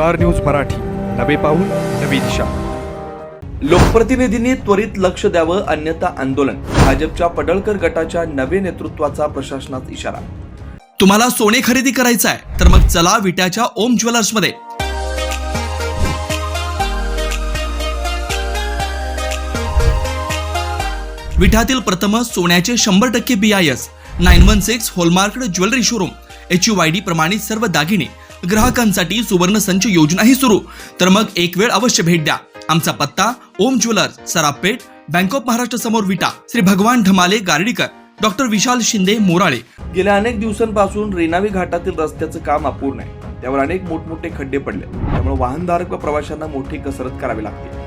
Star news Marathi. नवे पाऊल नवी दिशा. लोकप्रतिनिधींनी त्वरित लक्ष द्यावं अन्यथा आंदोलन. भाजपच्या पडळकर गटाच्या नवे नेतृत्वाचा प्रशासनात इशारा. तुम्हाला सोने खरेदी करायचं आहे तर मग चला विट्याच्या ओम ज्वेलर्समध्ये विठ्यातील प्रथम सोन्याचे शंभर टक्के B I S nine one six hallmark jewellery showroom H U Y D प्रमाणित सर्व दागिने ग्राहकांसाठी सुवर्ण संच योजनाही सुरू. तर मग एक वेळ अवश्य भेट द्या. आमचा पत्ता Om jewellers Sarapeth bank of Maharashtra समोर विटा श्री भगवान ढमाले गार्डीकर डॉक्टर विशाल शिंदे मोराळे. गेल्या अनेक दिवसांपासून रेणावी घाटातील रस्त्याचं काम अपूर्ण आहे. त्यावर अनेक मोठमोठे खड्डे पडले. त्यामुळे वाहनधारक व प्रवाशांना मोठी कसरत करावी लागते.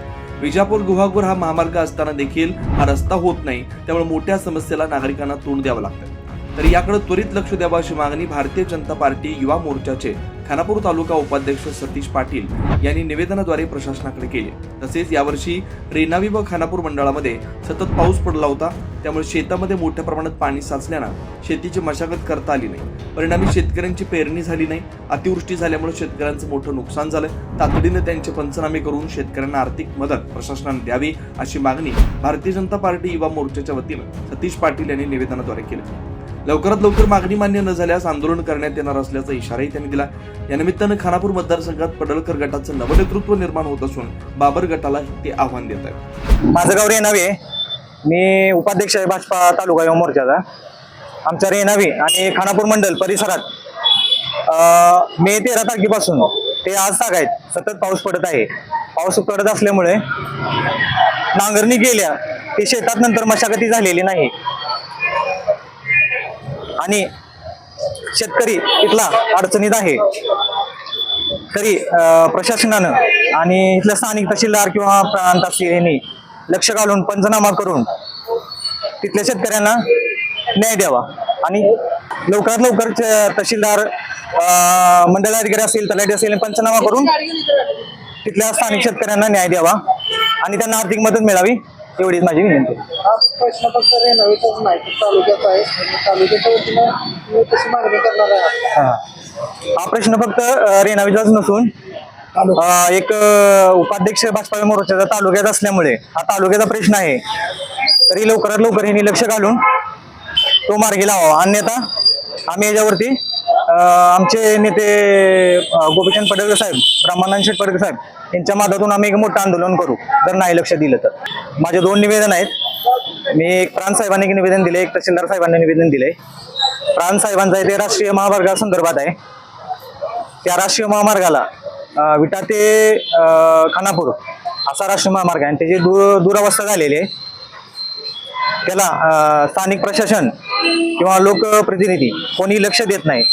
विजापूर गुहागर हा महामार्ग असताना देखील हा रस्ता होत नाही. त्यामुळे मोठ्या समस्येला नागरिकांना तोंड द्यावं लागतं. तर याकडे त्वरित लक्ष द्यावं अशी मागणी भारतीय जनता पार्टी युवा मोर्चाचे खानापूर तालुका उपाध्यक्ष सतीश पाटील यांनी निवेदनाद्वारे प्रशासनाकडे केले. तसेच यावर्षी रेणावी व खानापूर मंडळामध्ये सतत पाऊस पडला होता. त्यामुळे शेतामध्ये मोठ्या प्रमाणात पाणी साचल्यानं शेतीची मशागत करता आली नाही. परिणामी शेतकऱ्यांची पेरणी झाली नाही. अतिवृष्टी झाल्यामुळे शेतकऱ्यांचं मोठं नुकसान झालं. तातडीने त्यांचे पंचनामे करून शेतकऱ्यांना आर्थिक मदत प्रशासनाने द्यावी अशी मागणी भारतीय जनता पार्टी युवा मोर्चाच्या वतीनं सतीश पाटील यांनी निवेदनाद्वारे केली. लवकरात लवकर मागणी मान्य न झाल्यास आंदोलन करण्यात येणार असल्याचा इशाराही त्यांनी दिला. या निमित्तानं खानापूर मतदारसंघात पडळकर गटाचं नवनेतृत्व निर्माण होत असून बाबर गटाला ते आव्हान देत आहेत. माझं गाव रेनावे मी उपाध्यक्ष आहे भाजपा तालुका युवा मोर्चाचा. आमच्या रेणावी आणि खानापूर मंडल परिसरात अं, मे तेरा तारखेपासून ते आज ताग आहेत. सतत पाऊस पडत आहे. पाऊस पडत असल्यामुळे नांगरणी केल्या. ते शेतात नंतर मशागती झालेली नाही. आणि शेतकरी इथला अडचणीत आहे. तरी प्रशासनानं आणि इथल्या स्थानिक तहसीलदार किंवा प्रांत असतील यांनी लक्ष घालून पंचनामा करून तिथल्या शेतकऱ्यांना न्याय द्यावा. आणि लवकरात लवकर तहसीलदार अं, मंडलाधिकारी असतील तलाठी असेल पंचनामा करून तिथल्या स्थानिक शेतकऱ्यांना न्याय द्यावा आणि त्यांना आर्थिक मदत मिळावी. एवढीच माझी विनंती. हा प्रश्न फक्त रेणावीचाच नाही तर तालुक्याचा आहे. आणि तालुक्याच्या वतीनं मी तशी मागणी करणार आहे. हा. हा प्रश्न फक्त रेणावीचाच नसून अं, एक अं, उपाध्यक्ष भाजपा मोर्चाचा तालुक्यात असल्यामुळे हा तालुक्याचा प्रश्न आहे. तरी लवकरात लवकर यांनी लक्ष घालून तो मार्गी लावावा. अन्यथा आम्ही याच्यावरती आमचे नेते गोपीचंद पडळकर साहेब ब्रह्मानंद शेठ पडळकर साहेब यांच्या माध्यमातून आम्ही एक मोठं आंदोलन करू जर नाही लक्ष दिलं तर. माझे दोन निवेदन आहेत. मी एक प्रांत साहेबांनी एक निवेदन दिले एक तहसीलदार साहेबांनी निवेदन दिले प्रांत साहेबांचं आहे ते राष्ट्रीय महामार्गासंदर्भात आहे. त्या राष्ट्रीय महामार्गाला विटा ते खानापूर असा राष्ट्रीय महामार्ग आहे. आणि त्याची दूर दुरावस्था झालेली आहे. त्याला स्थानिक प्रशासन किंवा लोकप्रतिनिधी कोणी लक्ष देत नाही.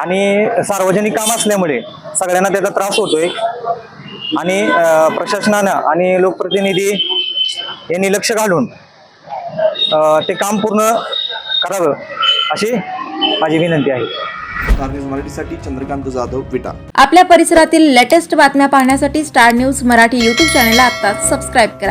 आणि सार्वजनिक काम असल्यामुळे सगळ्यांना त्याचा त्रास होतोय. आणि प्रशासनानं आणि लोकप्रतिनिधी यांनी लक्ष घालून ते काम पूर्ण करावं अशी माझी विनंती आहे. मराठीसाठी चंद्रकांत जाधव विटा. आपल्या परिसरातील लेटेस्ट बातम्या पाहण्यासाठी स्टार न्यूज मराठी यूट्यूब चॅनलला आत्ताच सबस्क्राईब करा.